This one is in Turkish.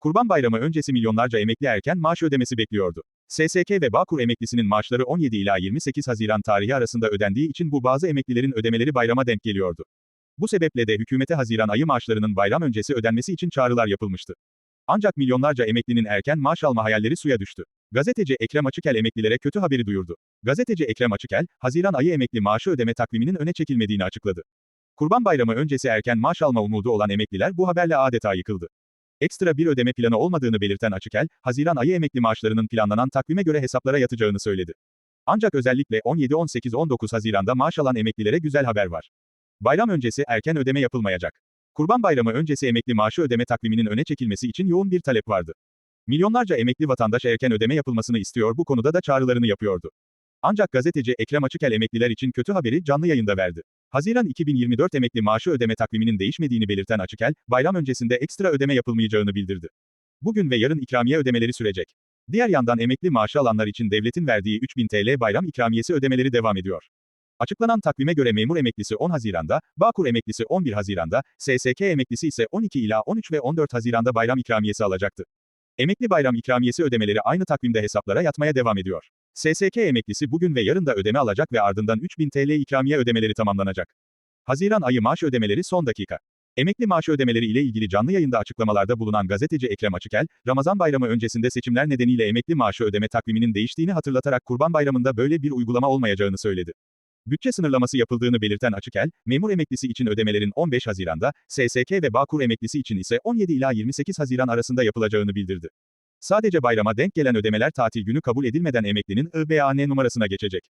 Kurban Bayramı öncesi milyonlarca emekli erken maaş ödemesi bekliyordu. SSK ve Bağkur emeklisinin maaşları 17 ila 28 Haziran tarihi arasında ödendiği için bu bazı emeklilerin ödemeleri bayrama denk geliyordu. Bu sebeple de hükümete Haziran ayı maaşlarının bayram öncesi ödenmesi için çağrılar yapılmıştı. Ancak milyonlarca emeklinin erken maaş alma hayalleri suya düştü. Gazeteci Ekrem Açıkel emeklilere kötü haberi duyurdu. Gazeteci Ekrem Açıkel, Haziran ayı emekli maaşı ödeme takviminin öne çekilmediğini açıkladı. Kurban Bayramı öncesi erken maaş alma umudu olan emekliler bu haberle adeta yıkıldı. Ekstra bir ödeme planı olmadığını belirten Açıkel, Haziran ayı emekli maaşlarının planlanan takvime göre hesaplara yatacağını söyledi. Ancak özellikle 17, 18, 19 Haziran'da maaş alan emeklilere güzel haber var. Bayram öncesi erken ödeme yapılmayacak. Kurban Bayramı öncesi emekli maaşı ödeme takviminin öne çekilmesi için yoğun bir talep vardı. Milyonlarca emekli vatandaş erken ödeme yapılmasını istiyor bu konuda da çağrılarını yapıyordu. Ancak gazeteci Ekrem Açıkel emekliler için kötü haberi canlı yayında verdi. Haziran 2024 emekli maaşı ödeme takviminin değişmediğini belirten Açıkel, bayram öncesinde ekstra ödeme yapılmayacağını bildirdi. Bugün ve yarın ikramiye ödemeleri sürecek. Diğer yandan emekli maaşı alanlar için devletin verdiği 3000 TL bayram ikramiyesi ödemeleri devam ediyor. Açıklanan takvime göre memur emeklisi 10 Haziran'da, Bağkur emeklisi 11 Haziran'da, SSK emeklisi ise 12 ila 13 ve 14 Haziran'da bayram ikramiyesi alacaktı. Emekli bayram ikramiyesi ödemeleri aynı takvimde hesaplara yatmaya devam ediyor. SSK emeklisi bugün ve yarın da ödeme alacak ve ardından 3000 TL ikramiye ödemeleri tamamlanacak. Haziran ayı maaş ödemeleri son dakika. Emekli maaşı ödemeleri ile ilgili canlı yayında açıklamalarda bulunan gazeteci Ekrem Açıkel, Ramazan bayramı öncesinde seçimler nedeniyle emekli maaşı ödeme takviminin değiştiğini hatırlatarak Kurban Bayramı'nda böyle bir uygulama olmayacağını söyledi. Bütçe sınırlaması yapıldığını belirten Açıkel, memur emeklisi için ödemelerin 15 Haziran'da, SSK ve Bağkur emeklisi için ise 17 ila 28 Haziran arasında yapılacağını bildirdi. Sadece bayrama denk gelen ödemeler tatil günü kabul edilmeden emeklinin IBAN numarasına geçecek.